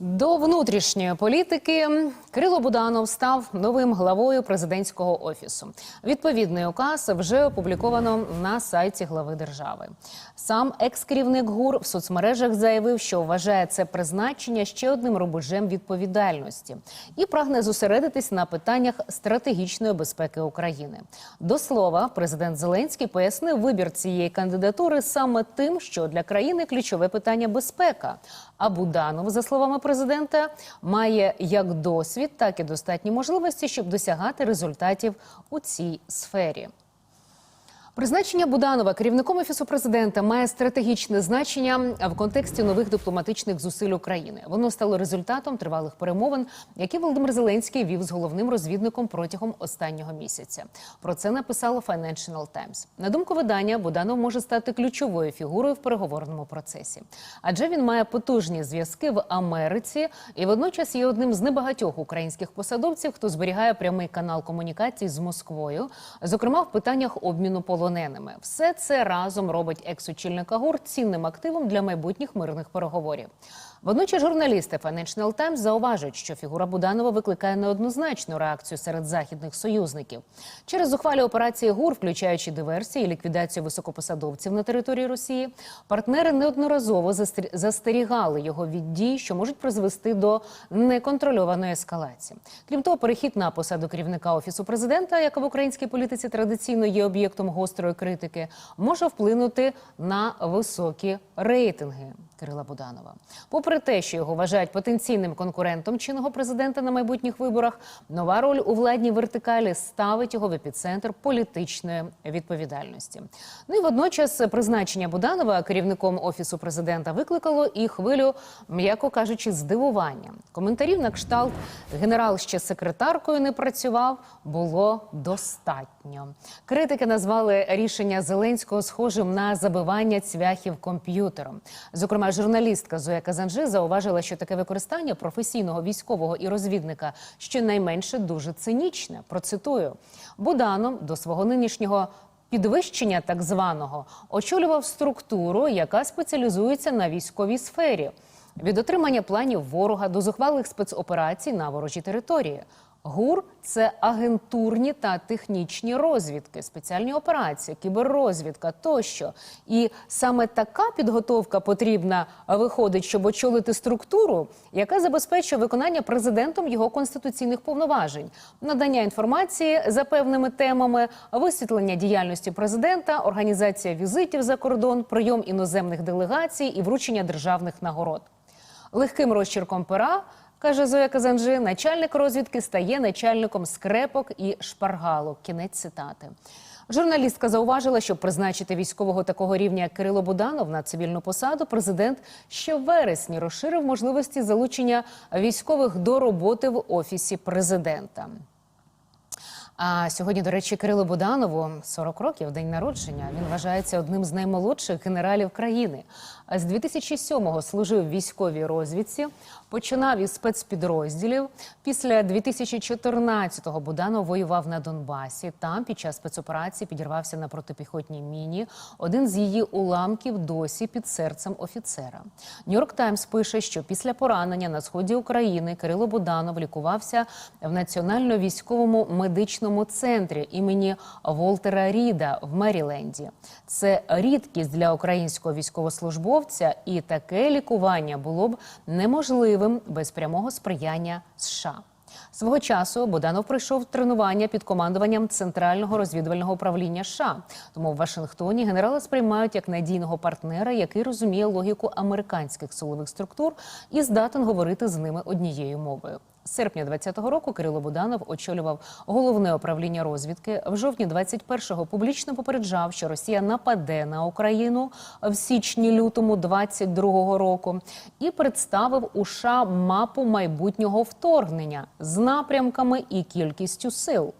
До внутрішньої політики Кирило Буданов став новим главою президентського офісу. Відповідний указ вже опубліковано на сайті глави держави. Сам екс-керівник ГУР в соцмережах заявив, що вважає це призначення ще одним рубежем відповідальності і прагне зосередитись на питаннях стратегічної безпеки України. До слова, президент Зеленський пояснив вибір цієї кандидатури саме тим, що для країни ключове питання безпека. А Буданов, за словами президента, має як досвід, так і достатні можливості, щоб досягати результатів у цій сфері. Призначення Буданова керівником офісу президента має стратегічне значення в контексті нових дипломатичних зусиль України. Воно стало результатом тривалих перемовин, які Володимир Зеленський вів з головним розвідником протягом останнього місяця. Про це написало Financial Times. На думку видання, Буданов може стати ключовою фігурою в переговорному процесі, адже він має потужні зв'язки в Америці і водночас є одним з небагатьох українських посадовців, хто зберігає прямий канал комунікацій з Москвою, зокрема в питаннях обміну полоненими. Все це разом робить екс-очільника ГУР цінним активом для майбутніх мирних переговорів. Водночас журналісти Financial Times зауважують, що фігура Буданова викликає неоднозначну реакцію серед західних союзників через зухвалі операції ГУР, включаючи диверсії і ліквідацію високопосадовців на території Росії. Партнери неодноразово застер- застерігали його від дій, що можуть призвести до неконтрольованої ескалації. Крім того, перехід на посаду керівника офісу президента, яка в українській політиці традиційно є об'єктом гострої критики, може вплинути на високі рейтинги. Кирила Буданова. Попри те, що його вважають потенційним конкурентом чинного президента на майбутніх виборах, нова роль у владній вертикалі ставить його в епіцентр політичної відповідальності. Ну і водночас призначення Буданова керівником офісу президента викликало і хвилю, м'яко кажучи, здивування. Коментарів на кшталт генерал ще секретаркою не працював було достатньо. Критики назвали рішення Зеленського схожим на забивання цвяхів комп'ютером. Зокрема, журналістка Зоя Казанжи зауважила, що таке використання професійного військового і розвідника щонайменше дуже цинічне. Процитую Буданом до свого нинішнього. Підвищення так званого очолював структуру, яка спеціалізується на військовій сфері, від отримання планів ворога до зухвалих спецоперацій на ворожій території. ГУР це агентурні та технічні розвідки, спеціальні операції, кіберрозвідка тощо. І саме така підготовка потрібна виходить, щоб очолити структуру, яка забезпечує виконання президентом його конституційних повноважень, надання інформації за певними темами, висвітлення діяльності президента, організація візитів за кордон, прийом іноземних делегацій і вручення державних нагород. Легким розчірком пера каже Зоя Казанжи, начальник розвідки стає начальником скрепок і шпаргалок. Кінець цитати. Журналістка зауважила, що призначити військового такого рівня, як Кирило Буданов, на цивільну посаду, президент ще в вересні розширив можливості залучення військових до роботи в офісі президента. А сьогодні, до речі, Кирилу Буданову 40 років, день народження. Він вважається одним з наймолодших генералів країни. З 2007-го служив військовій розвідці, починав із спецпідрозділів. Після 2014-го Буданов воював на Донбасі. Там під час спецоперації підірвався на протипіхотній міні. Один з її уламків досі під серцем офіцера. Нью-Йорк Таймс пише, що після поранення на сході України Кирило Буданов лікувався в національно-військовому медичному центрі імені Волтера Ріда в Меріленді. Це рідкість для українського військовослужбовця, і таке лікування було б неможливим без прямого сприяння США. Свого часу Буданов прийшов тренування під командуванням Центрального розвідувального управління США. Тому в Вашингтоні генерала сприймають як надійного партнера, який розуміє логіку американських силових структур і здатен говорити з ними однією мовою. Серпня 2020 року Кирило Буданов очолював головне управління розвідки. В жовтні 21-го публічно попереджав, що Росія нападе на Україну в січні-лютому 22-го року і представив у США мапу майбутнього вторгнення з напрямками і кількістю сил.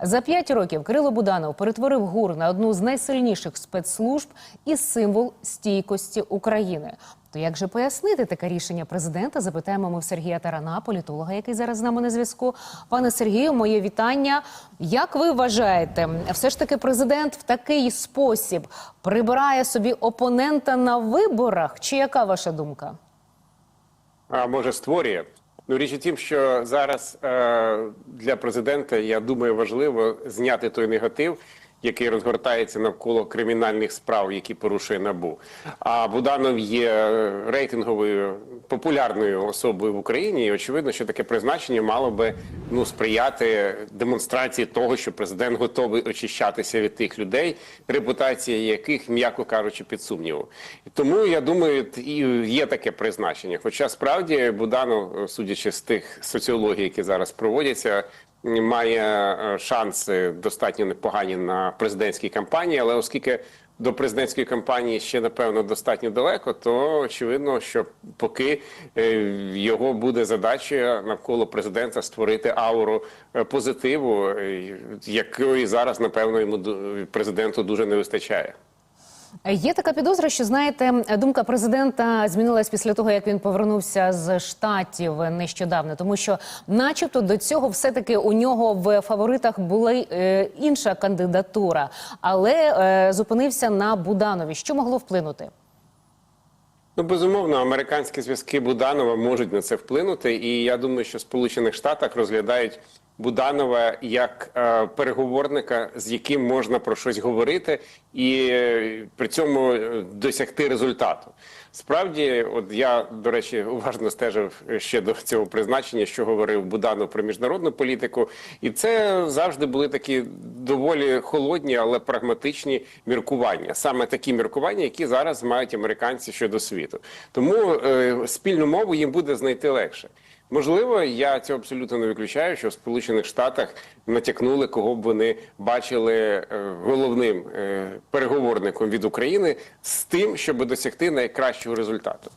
За п'ять років Кирило Буданов перетворив ГУР на одну з найсильніших спецслужб і символ стійкості України. То як же пояснити таке рішення президента? Запитаємо ми в Сергія Тарана, політолога, який зараз з нами на зв'язку. Пане Сергію, моє вітання. Як ви вважаєте, все ж таки президент в такий спосіб прибирає собі опонента на виборах? Чи яка ваша думка? а може створює. Ну, річ у тім, що зараз е, для президента, я думаю, важливо зняти той негатив, який розгортається навколо кримінальних справ, які порушує набу. А Буданов є рейтинговою популярною особою в Україні, і очевидно, що таке призначення мало би ну сприяти демонстрації того, що президент готовий очищатися від тих людей, репутація яких, м'яко кажучи, під сумнівом. Тому я думаю, і є таке призначення. Хоча справді Буданов, судячи з тих соціологій, які зараз проводяться. Має е, шанси достатньо непогані на президентській кампанії, але оскільки до президентської кампанії ще напевно достатньо далеко, то очевидно, що поки е, його буде задача навколо президента створити ауру е, позитиву, якої зараз напевно йому президенту дуже не вистачає. Є така підозра, що знаєте, думка президента змінилась після того, як він повернувся з штатів нещодавно, тому що, начебто, до цього все-таки у нього в фаворитах була е, інша кандидатура, але е, зупинився на Буданові. Що могло вплинути? Ну, безумовно, американські зв'язки Буданова можуть на це вплинути, і я думаю, що в Сполучених Штатах розглядають Буданова як е, переговорника, з яким можна про щось говорити, і е, при цьому е, досягти результату. Справді, от я до речі, уважно стежив ще до цього призначення, що говорив Буданов про міжнародну політику, і це завжди були такі доволі холодні, але прагматичні міркування. Саме такі міркування, які зараз мають американці щодо світу. Тому е, спільну мову їм буде знайти легше. Можливо, я цього абсолютно не виключаю, що в Сполучених Штатах натякнули, кого б вони бачили е, головним е, переговорником від України з тим, щоб досягти найкращого результату.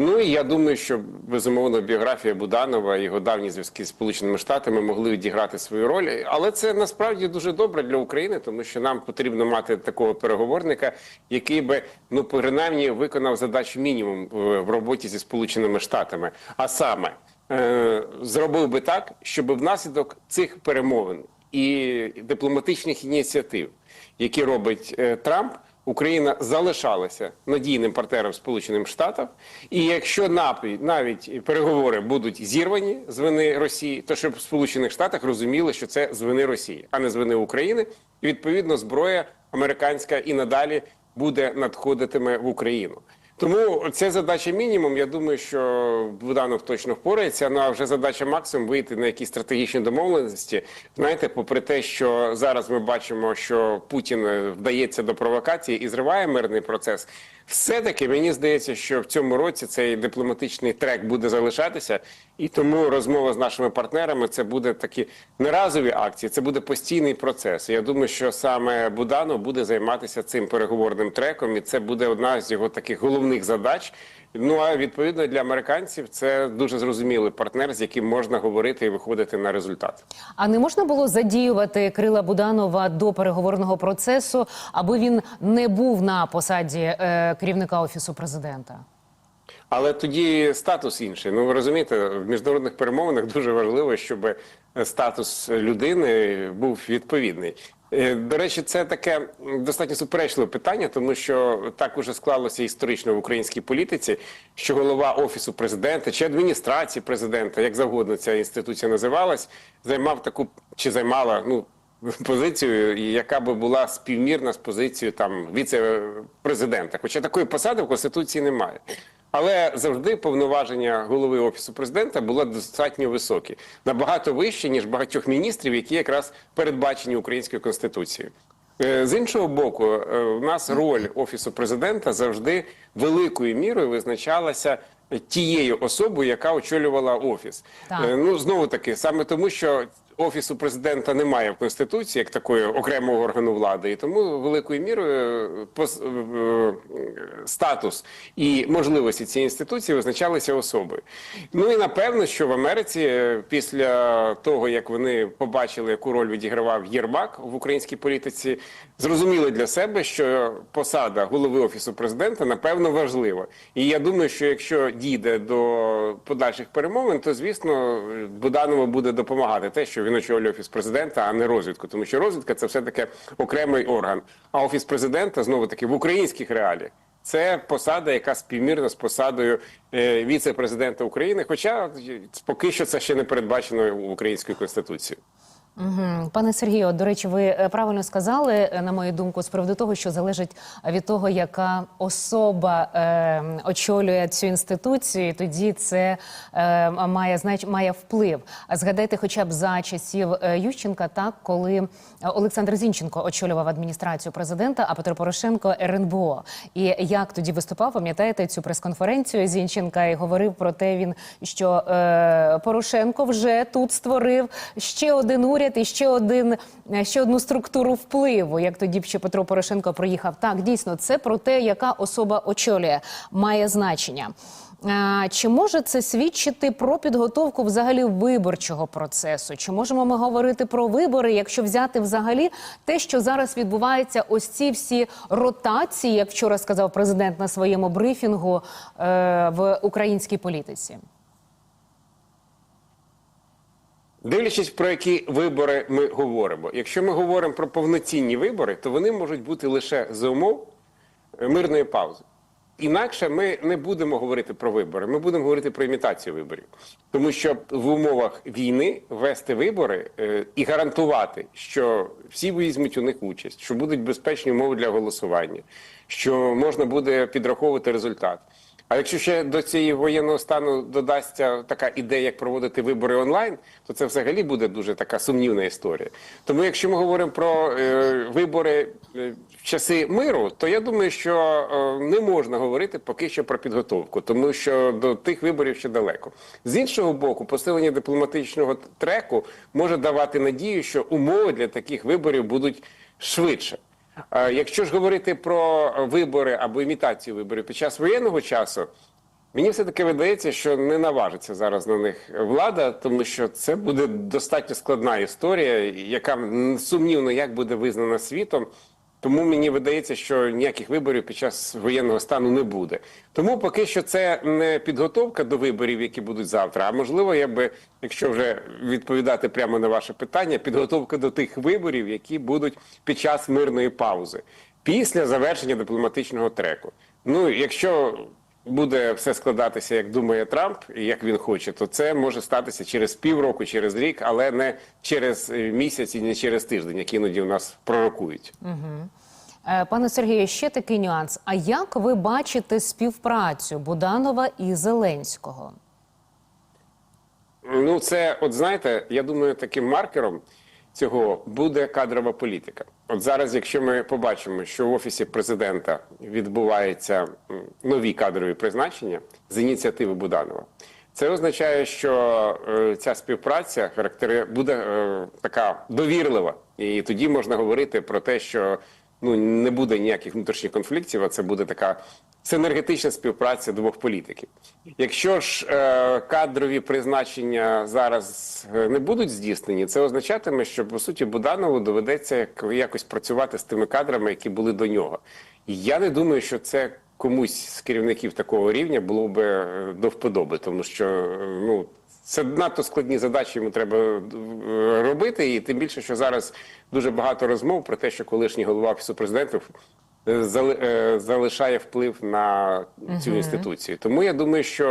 Ну і я думаю, що безумовно біографія Буданова, його давні зв'язки з Сполученими Штатами могли відіграти свою роль. Але це насправді дуже добре для України, тому що нам потрібно мати такого переговорника, який би ну принаймні виконав задачу мінімум в роботі зі Сполученими Штатами. А саме е, зробив би так, щоб внаслідок цих перемовин і дипломатичних ініціатив, які робить е, Трамп. Україна залишалася надійним партнером Сполученим Штатам, і якщо напі- навіть переговори будуть зірвані з вини Росії, то щоб в Сполучених Штатах розуміли, що це з вини Росії, а не з вини України. І відповідно зброя американська і надалі буде надходитиме в Україну. Тому це задача мінімум. Я думаю, що Буданов точно впорається. Ну а вже задача максимум вийти на якісь стратегічні домовленості. Знаєте, попри те, що зараз ми бачимо, що Путін е, вдається до провокації і зриває мирний процес. Все-таки мені здається, що в цьому році цей дипломатичний трек буде залишатися, і тому розмова з нашими партнерами це буде такі не разові акції, це буде постійний процес. Я думаю, що саме Буданов буде займатися цим переговорним треком, і це буде одна з його таких головних задач. Ну а відповідно для американців це дуже зрозумілий партнер, з яким можна говорити і виходити на результат. А не можна було задіювати Крила Буданова до переговорного процесу, аби він не був на посаді е, керівника офісу президента? Але тоді статус інший. Ну ви розумієте, в міжнародних перемовинах дуже важливо, щоб статус людини був відповідний. Е, До речі, це таке достатньо суперечливе питання, тому що так уже склалося історично в українській політиці, що голова офісу президента чи адміністрації президента, як завгодно ця інституція називалась, займав таку чи займала ну позицію, яка би була співмірна з позицією там віце-президента. Хоча такої посади в конституції немає. Але завжди повноваження голови офісу президента були достатньо високі, набагато вищі, ніж багатьох міністрів, які якраз передбачені українською конституцією. Е, З іншого боку, е, у нас роль офісу президента завжди великою мірою визначалася тією особою, яка очолювала офіс. Так. Е, Ну знову таки, саме тому, що офісу президента немає в конституції як такої окремого органу влади, і тому великою мірою е, пос- е, е, статус і можливості цієї інституції визначалися особою. Ну і напевно, що в Америці після того, як вони побачили, яку роль відігравав Єрмак в українській політиці, зрозуміли для себе, що посада голови офісу президента напевно важлива. І я думаю, що якщо дійде до подальших перемовин, то звісно Буданову буде допомагати те, що він очолює офіс президента, а не розвідку, тому що розвідка це все таки окремий орган. А офіс президента знову таки в українських реаліях. Це посада, яка співмірна з посадою е, віце-президента України. Хоча е, поки що це ще не передбачено в українською конституцією. Пане Сергію, до речі, ви е, правильно сказали, е, на мою думку, з приводу того, що залежить від того, яка особа е, очолює цю інституцію, тоді це е, має знач, має вплив. Згадайте, хоча б за часів е, Ющенка, так коли е, Олександр Зінченко очолював адміністрацію президента, а Петро Порошенко РНБО. І як тоді виступав, пам'ятаєте цю прес-конференцію Зінченка і говорив про те, він що е, Порошенко вже тут створив ще один уряд і ще один е, ще одну структуру впливу. Як тоді ще Петро Порошенко приїхав. Так, дійсно, це про те, яка особа очолює, має значення. Е, Чи може це свідчити про підготовку взагалі виборчого процесу? Чи можемо ми говорити про вибори, якщо взяти взагалі те, що зараз відбувається, ось ці всі ротації, як вчора сказав президент на своєму брифінгу е, в українській політиці? Дивлячись, про які вибори ми говоримо. Якщо ми говоримо про повноцінні вибори, то вони можуть бути лише за умов мирної паузи. Інакше ми не будемо говорити про вибори, ми будемо говорити про імітацію виборів. Тому що в умовах війни вести вибори е, і гарантувати, що всі візьмуть у них участь, що будуть безпечні умови для голосування, що можна буде підраховувати результат. А якщо ще до цієї воєнного стану додасться така ідея, як проводити вибори онлайн, то це взагалі буде дуже така сумнівна історія. Тому, якщо ми говоримо про е, вибори е, в часи миру, то я думаю, що е, не можна говорити поки що про підготовку, тому що до тих виборів ще далеко. З іншого боку, посилення дипломатичного треку може давати надію, що умови для таких виборів будуть швидше. Е, Якщо ж говорити про вибори або імітацію виборів під час воєнного часу, мені все таки видається, що не наважиться зараз на них влада, тому що це буде достатньо складна історія, яка сумнівно як буде визнана світом. Тому мені видається, що ніяких виборів під час воєнного стану не буде. Тому поки що це не підготовка до виборів, які будуть завтра. А можливо, я би, якщо вже відповідати прямо на ваше питання, підготовка до тих виборів, які будуть під час мирної паузи після завершення дипломатичного треку. Ну, якщо буде все складатися, як думає Трамп, і як він хоче, то це може статися через півроку, через рік, але не через е, місяць і не через тиждень, як іноді у нас пророкують. Е, Пане Сергію, ще такий нюанс. А як ви бачите співпрацю Буданова і Зеленського? Ну, це, от знаєте, я думаю, таким маркером цього буде кадрова політика. От зараз, якщо ми побачимо, що в офісі президента відбуваються нові кадрові призначення з ініціативи Буданова, це означає, що е, ця співпраця характери буде е, така довірлива, і тоді можна говорити про те, що ну не буде ніяких внутрішніх конфліктів, а це буде така синергетична співпраця двох політиків. Якщо ж е, кадрові призначення зараз е, не будуть здійснені, це означатиме, що по суті Буданову доведеться якось працювати з тими кадрами, які були до нього. І я не думаю, що це комусь з керівників такого рівня було би е, до вподоби, тому що е, ну. Це надто складні задачі йому треба робити, і тим більше, що зараз дуже багато розмов про те, що колишній голова офісу е, залишає вплив на цю інституцію. Тому я думаю, що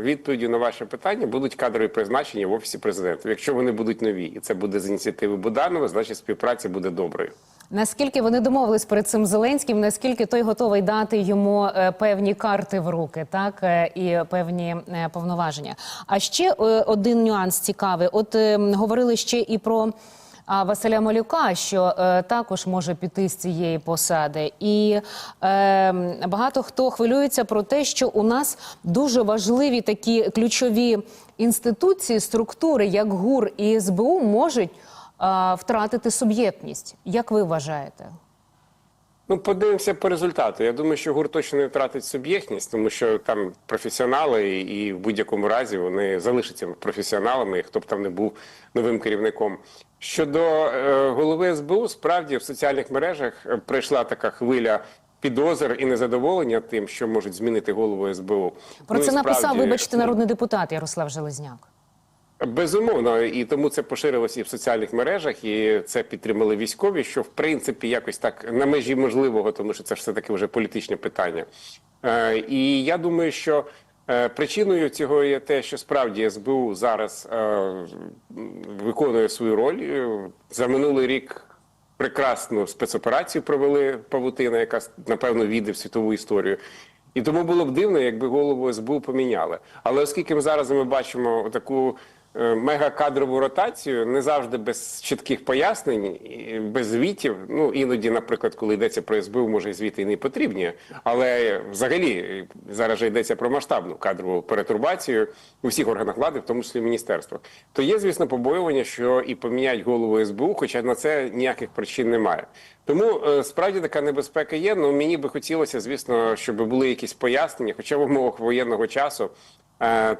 відповіді на ваше питання будуть кадрові призначення в офісі президента. Якщо вони будуть нові, і це буде з ініціативи Буданова, значить співпраця буде доброю. Наскільки вони домовились перед цим Зеленським? Наскільки той готовий дати йому е, певні карти в руки, так е, і певні е, повноваження? А ще е, один нюанс цікавий. От е, говорили ще і про. А Василя Малюка, що е, також може піти з цієї посади, і е, багато хто хвилюється про те, що у нас дуже важливі такі ключові інституції, структури, як ГУР і СБУ, можуть е, втратити суб'єктність. Як ви вважаєте? Ну, подивимося по результату. Я думаю, що гурт точно не втратить суб'єктність, тому що там професіонали, і в будь-якому разі вони залишаться професіоналами, хто б там не був новим керівником. Щодо е, голови СБУ, справді в соціальних мережах е, прийшла така хвиля. Підозр і незадоволення тим, що можуть змінити голову СБУ. Про Ну, це написав, вибачте, народний депутат Ярослав Железняк. Безумовно, і тому це поширилося і в соціальних мережах, і це підтримали військові, що в принципі якось так на межі можливого, тому що це ж все таки вже політичне питання. Е, і я думаю, що е, причиною цього є те, що справді СБУ зараз е, виконує свою роль Е, за минулий рік. Прекрасну спецоперацію провели Павутина, яка напевно війде в світову історію. І тому було б дивно, якби голову СБУ поміняли. Але оскільки ми зараз ми бачимо таку е, мегакадрову ротацію, не завжди без чітких пояснень, без звітів. Ну іноді, наприклад, коли йдеться про СБУ, може і звіти і не потрібні. Але взагалі е, зараз же йдеться про масштабну кадрову перетурбацію у всіх органах влади, в тому числі в міністерствах. То є, звісно, побоювання, що і поміняють голову СБУ, хоча на це ніяких причин немає. Тому е, справді така небезпека є. Ну мені би хотілося, звісно, щоб були якісь пояснення, хоча в умовах воєнного часу е,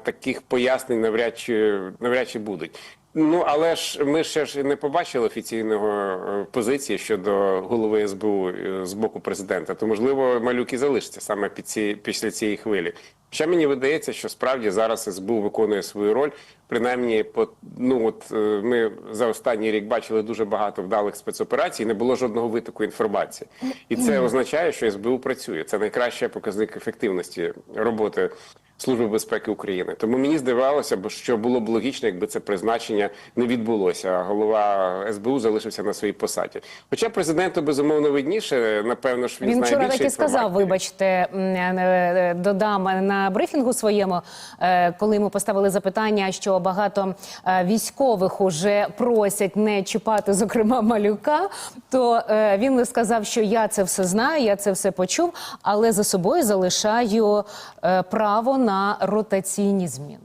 таких пояснень навряд чи навряд чи будуть. Ну але ж ми ще ж не побачили офіційного е, позиції щодо голови СБУ е, з боку президента. То можливо малюк і залишиться саме під ці після цієї хвилі. Ще мені видається, що справді зараз СБУ виконує свою роль. Принаймні, по ну от е, ми за останній рік бачили дуже багато вдалих спецоперацій. Не було жодного витоку інформації, і це означає, що СБУ працює. Це найкращий показник ефективності роботи Служби безпеки України. Тому мені здавалося б, що було б логічно, якби це призначення не відбулося. а Голова СБУ залишився на своїй посаді. Хоча президенту безумовно видніше, напевно ж він, Він знає вчора більше так і сказав, вибачте, м, е, додам на брифінгу своєму, е, коли йому поставили запитання, що багато е, військових уже просять не чіпати, зокрема, малюка. То е, він сказав, що я це все знаю, я це все почув, але за собою залишаю е, право на ротаційні зміни.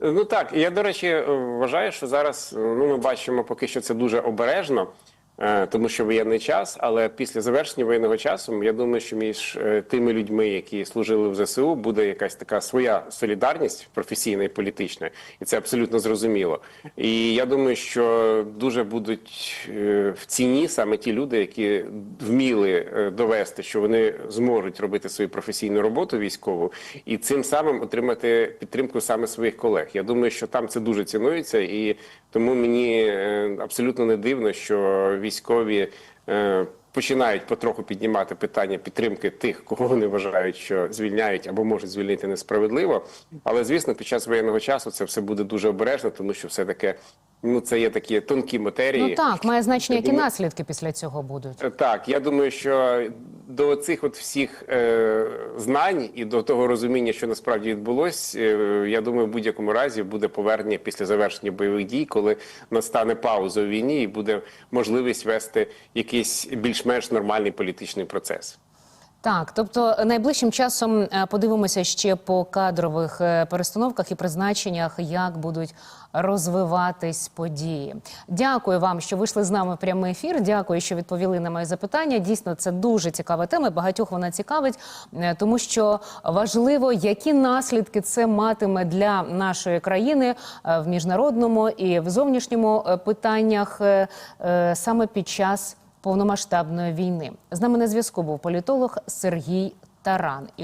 Ну так, я до речі вважаю, що зараз ну ми бачимо поки що це дуже обережно, тому що воєнний час. Але після завершення воєнного часу я думаю, що між е, тими людьми, які служили в ЗСУ, буде якась така своя солідарність професійна і політична, і це абсолютно зрозуміло. І я думаю, що дуже будуть е, в ціні саме ті люди, які вміли е, довести, що вони зможуть робити свою професійну роботу військову, і цим самим отримати підтримку саме своїх колег. Я думаю, що там це дуже цінується, і тому мені е, абсолютно не дивно, що військові. е, Починають потроху піднімати питання підтримки тих, кого вони вважають, що звільняють або можуть звільнити несправедливо. Але звісно, під час воєнного часу це все буде дуже обережно, тому що все таки ну це є такі тонкі матерії. Ну так, має значення, які думаю- наслідки після цього будуть. Е, Так, я думаю, що до цих от всіх е, знань і до того розуміння, що насправді відбулось, е, я думаю, в будь-якому разі буде повернення після завершення бойових дій, коли настане пауза у війні і буде можливість вести якийсь більш-менш нормальний політичний процес. Так, тобто найближчим часом е, подивимося ще по кадрових е, перестановках і призначеннях, як будуть розвиватись події. Дякую вам, що вийшли з нами в прямий ефір. Дякую, що відповіли на мої запитання. Дійсно, це дуже цікава тема. Багатьох вона цікавить, е, тому що важливо, які наслідки це матиме для нашої країни в міжнародному і в зовнішньому питаннях саме під час повномасштабної війни. З нами на зв'язку був політолог Сергій Таран.